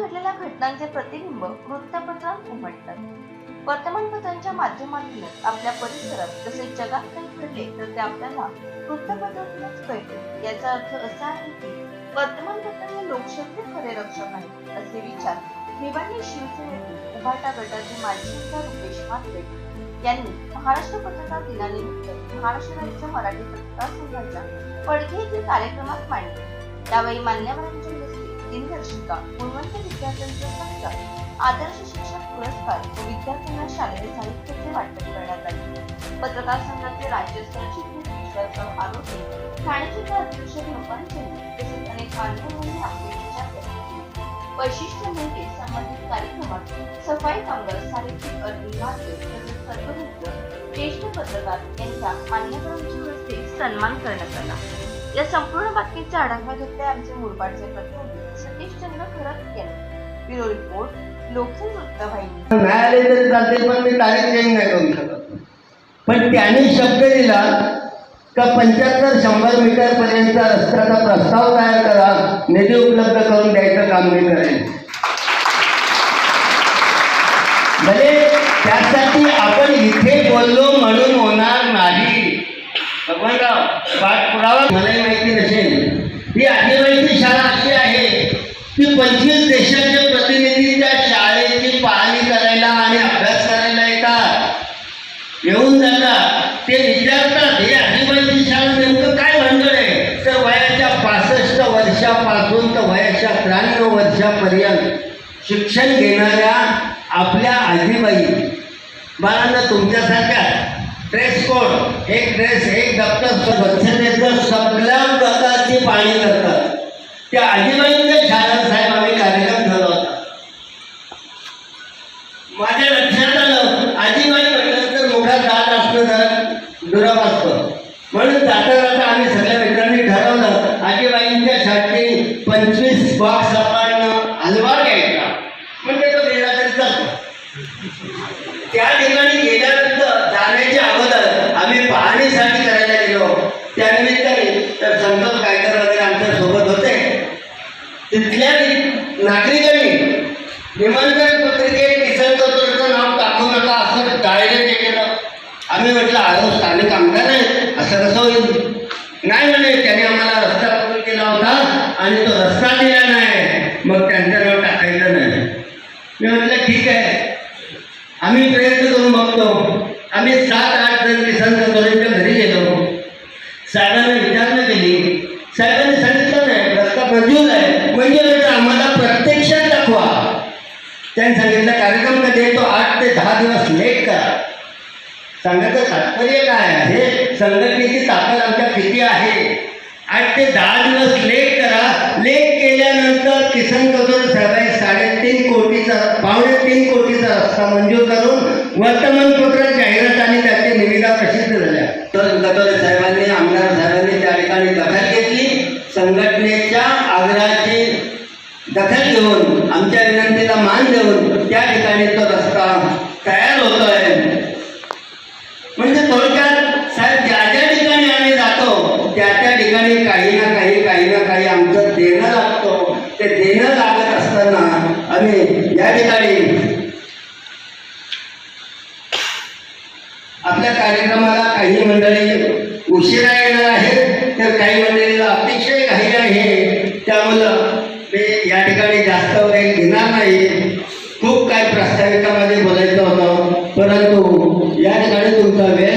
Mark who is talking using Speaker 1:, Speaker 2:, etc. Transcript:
Speaker 1: घडलेल्या घटनांचे प्रतिबिंब वृत्तपत्रात उमटतात. वर्तमानपत्रांच्या माध्यमातूनच आपल्या परिसरात तसेच जगात काही घडले तर ते आपल्याला वृत्तपत्रातूनच कळते. याचा अर्थ असा आहे की वर्तमानपत्र हे लोकशाहीचे खरे रक्षक आहे असे विचार भिवंडी शिवसेनेतील उभाटा गटाचे माजी आमदार रुपेश म्हात्रे यांनी महाराष्ट्र पत्रकार दिनानिमित्त महाराष्ट्र राज्य मराठी पत्रकार संघाच्या पडघे येथील कार्यक्रमात मांडले. त्यावेळी मान्यवरांच्या दिनदर्शिका गुणवंत विद्यार्थ्यांचा सत्कार आदर्श शिक्षक पुरस्कार व विद्यार्थ्यांना शालेय साहित्याचे वाटप करण्यात आले पत्रकार संघाचे राज्यस्तराचे विश्वासराव आरोग्य ठाणे जिल्हा अध्यक्ष लोकांचंनी तसेच अनेक मान्यवरांनी आपले विचार व्यक्त वैशिष्ट्य म्हणजे संबंधित कार्यक्रमात सफाई कामगार साहित्यिक अर्जुन म्हात्रे तसेच सर्व मित्र ज्येष्ठ पत्रकार यांचा मान्यवरांच्या हस्ते सन्मान करण्यात आला. या संपूर्ण बातमीचा आढावा घेतलाय आमचे मुरबाडचे प्रतिनिधी सतीश चंद्र खरत यांनी. ब्युरो रिपोर्ट लोकसंग वृत्तवाहिनी.
Speaker 2: मिळाले तरी चालते पण मी तारीख चेंज नाही करू शकत. पण त्यांनी शब्द दिला का पंच्याहत्तर शंभर मीटर पर्यंतचा रस्त्याचा प्रस्ताव तयार करा निधी उपलब्ध करून द्यायचं काम मी करेन. वर्षापर्यंत शिक्षण घेणाऱ्या आपल्या आजीबाई बाळांना तुमच्यासारख्या ड्रेस कोड एक ड्रेस एक दप्तर स्वच्छतेचं सगळ्या प्रकारची पाणी करतात. त्या आजीबाईंच्या शाळा साहेब आम्ही कार्यक्रम ठरवला होता. माझ्या लक्षात आलं आजीबाई म्हटलं तर मोठा दात असणं जरा दुराप असतं. म्हणून जाता जाता आम्ही सगळ्या मित्रांनी ठरवलं आजीबाईंच्या शाळेत पंचवीस बॉक्स आपण हलवा घ्यायचा म्हणजे तो गेला तरी चालतो त्या ठिकाणी गेल्यानंतर जाण्याच्या अगोदर आम्ही पाहणीसाठी करायला गेलो. त्यानिमित्ताने तर संतोष गायकर वगैरे आमच्यासोबत होते. तिथल्या नागरिकांनी निमंत्रण पत्रिकेत किसन नाव टाकू नका असं डायरेक्ट केलं. आम्ही म्हटलं आरो स्थानिक आमदार आहे असं कसं होईल? नाही म्हणे त्याने आम्हाला रस्ता पकडून केला होता आणि तो रस्ता दिला नाही. मग त्यांच्या नाव टाकायचं नाही मी म्हटलं ठीक आहे आम्ही प्रयत्न करून बघतो आम्ही सात आठ जण किसन घरी गेलो. साहेबांना विचारणा केली. साहेबांनी सांगितलं नाही रस्ता प्रज्वल आहे. म्हणजे आम्हाला प्रत्यक्षात दाखवा. त्यांनी सांगितलं कार्यक्रम कधी तो आठ ते दहा दिवस लेट करा. सांगायचं तात्पर्य काय आहे? संघटनेची ताकद आमच्या किती आहे? आठ ते दहा दिवस लेट करा. लेट केल्यानंतर किसन कदोर साहेबांनी साडेतीन कोटीचा पावणे तीन कोटीचा रस्ता मंजूर करून वर्तमानपत्रात जाहिरात आणि त्याची निविदा प्रसिद्ध झाल्या तर गदोरे साहेबांनी आमदार साहेबांनी त्या ठिकाणी दखल घेतली संघटनेच्या आग्रहाची दखल घेऊन आमच्या विनंतीला मान देऊन त्या ठिकाणी तो रस्ता तयार होतोय म्हणजे थोडक्यात साहेब ज्या ज्या ठिकाणी आम्ही त्या ठिकाणी काही ना काही काही ना काही आमचं देणं लागतो. ते देणं लागत असताना आम्ही या ठिकाणी आपल्या कार्यक्रमाला काही मंडळी उशिरा येणार आहेत तर काही मंडळीला अतिशय घाई आहे. त्यामुळं मी या ठिकाणी जास्त वेळ घेणार नाही. खूप काही प्रास्ताविकामध्ये बोलायचं होतं परंतु या ठिकाणी तुमचा वेळ